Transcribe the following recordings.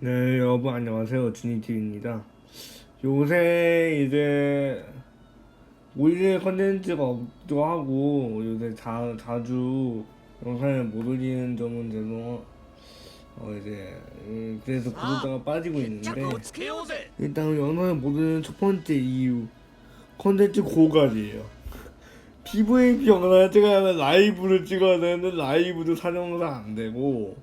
네 여러분 안녕하세요. 주니티입니다. 요새 이제 올릴 컨텐츠가 없기도 하고 요새 자, 자주 영상을 못 올리는 점은 죄송 어 이제 음, 그래서 구독자가 빠지고 있는데 일단 영상을 못 올리는 첫 번째 이유 컨텐츠 고갈이에요. PVP 영상을 찍어야 하는 라이브를 찍어야 되는데 라이브도 촬영상 안 되고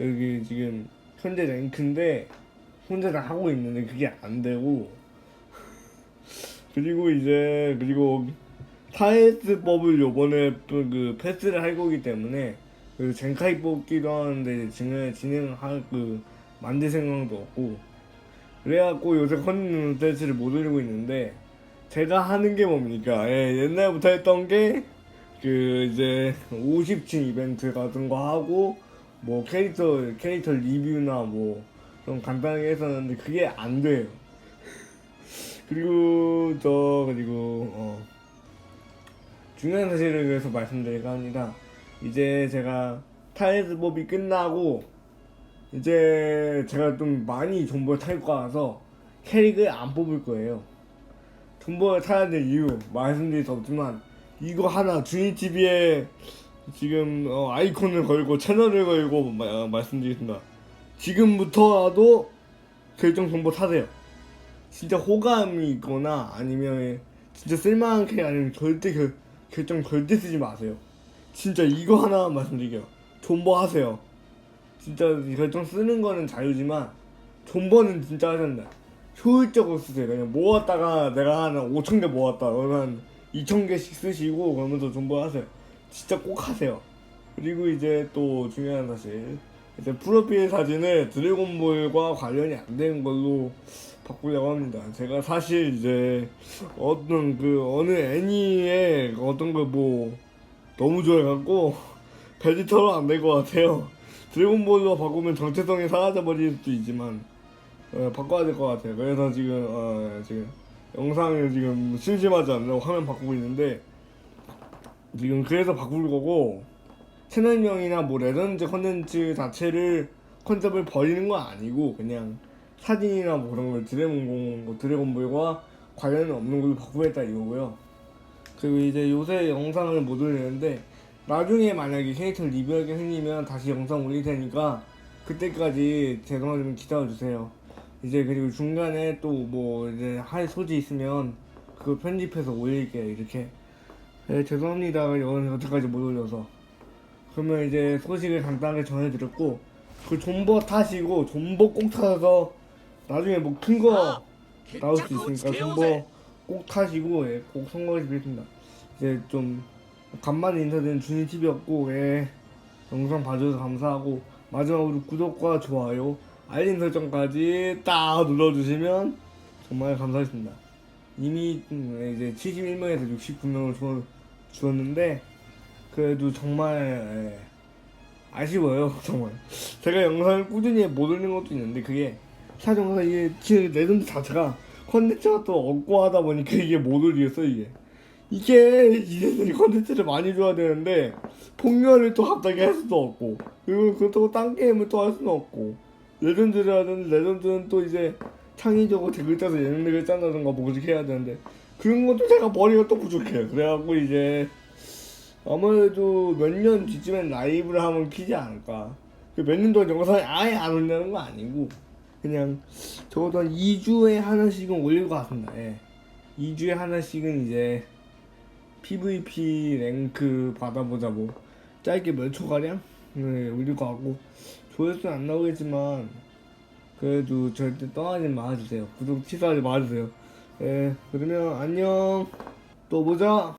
여기 지금 현재 랭크인데 혼자 다 하고 있는데 그게 안 되고 그리고 이제 그리고 타이스법을 요번에 또그 패스를 할 거기 때문에 그 젠카이 뽑기도 하는데 진행 진행할 그 만들 생각도 없고 그래갖고 요새 컨텐츠를 못 올리고 있는데 제가 하는 게 뭡니까? 예, 옛날부터 했던 게 그 이제 50층 이벤트 같은 거 하고 뭐 캐릭터 캐릭터 리뷰나 뭐 좀 간단하게 했었는데 그게 안 돼요. 그리고 저 그리고 어 중요한 사실을 위해서 말씀드릴까 합니다. 이제 제가 타이즈법이 끝나고 이제 제가 좀 많이 존버를 탈 거라서 캐릭을 안 뽑을 거예요. 존버를 타야 될 이유 말씀드릴 수 없지만 이거 하나 주니TV에 지금 어, 아이콘을 걸고 채널을 걸고 마- 말씀드리겠습니다. 지금부터라도 결정 정보 타세요. 진짜 호감이 있거나 아니면 진짜 쓸만한 캐릭 아니면 절대 결, 결정 절대 쓰지 마세요. 진짜 이거 하나 말씀드릴게요. 존버 하세요. 진짜 결정 쓰는 거는 자유지만 존버는 진짜 된다. 효율적으로 쓰세요. 그냥 모았다가 내가 한 5천 개 모았다. 그러면 2천 개씩 쓰시고 그러면서 존버 하세요. 진짜 꼭 하세요. 그리고 이제 또 중요한 사실 이제 프로필 사진을 드래곤볼과 관련이 안 되는 걸로 바꾸려고 합니다. 제가 사실 이제 어떤 그 어느 애니의 어떤 걸 뭐 너무 좋아해갖고 베지터로 안 될 것 같아요. 드래곤볼로 바꾸면 정체성이 사라져 버릴 수도 있지만 어, 바꿔야 될 것 같아요. 그래서 지금 어, 지금 영상을 지금 심심하지 않냐고 화면 바꾸고 있는데 지금 그래서 바꿀 거고 채널명이나 뭐 레전드 컨텐츠 자체를 컨셉을 버리는 건 아니고 그냥 사진이나 뭐 그런 걸 드래곤 뭐 드래곤볼과 관련이 없는 걸로 바꾸겠다 이거고요. 그리고 이제 요새 영상을 못 올리는데 나중에 만약에 캐릭터 리뷰할 게 생기면 다시 영상 올릴 테니까 그때까지 죄송하지만 기다려 주세요. 이제 그리고 중간에 또 뭐 이제 할 소지 있으면 그거 편집해서 올릴게요 이렇게. 네, 죄송합니다. 오늘 여태까지 못 올려서. 그러면 이제 소식을 간단하게 전해드렸고, 그 존버 타시고, 존버 꼭 타서, 나중에 뭐 큰거 아, 나올 수 있으니까 존버 꼭 타시고, 예, 꼭 성공하시겠습니다. 이제 좀, 간만에 인사드리는 준이TV였고, 예, 영상 봐주셔서 감사하고, 마지막으로 구독과 좋아요, 알림 설정까지 딱 눌러주시면 정말 감사하겠습니다. 이미 음, 이제 71명에서 69명을 주, 주었는데 그래도 정말 예, 아쉬워요 정말. 제가 영상을 꾸준히 못 올리는 것도 있는데 그게 사실 영상 이게 지- 레전드 자체가 컨텐츠가 또 없고 하다 보니까 이게 못 올리겠어 이게. 이게 이제들이 컨텐츠를 많이 줘야 되는데 폭렬을 또 갑자기 할 수도 없고 그리고 그렇다고 딴 게임을 또 할 수는 없고 레전드라는 레전드는 또 이제 창의적으로 댓글 짜서 예능력을 짠다든가 뭐 그렇게 해야 되는데 그런 것도 제가 머리가 또 부족해요 그래갖고 이제 아무래도 몇 년 뒤쯤엔 라이브를 하면 키지 않을까. 그몇년 동안 영상을 아예 안 올리는 건 아니고 그냥 적어도 한 2주에 하나씩은 올릴 것 같습니다 예. 2주에 하나씩은 이제 PVP 랭크 받아보자 뭐. 짧게 몇 초가량? 네, 올릴 것 같고. 조회수는 안 나오겠지만 그래도 절대 떠나지 말아주세요. 구독 취소하지 말아주세요. 예 그러면 안녕. 또 보자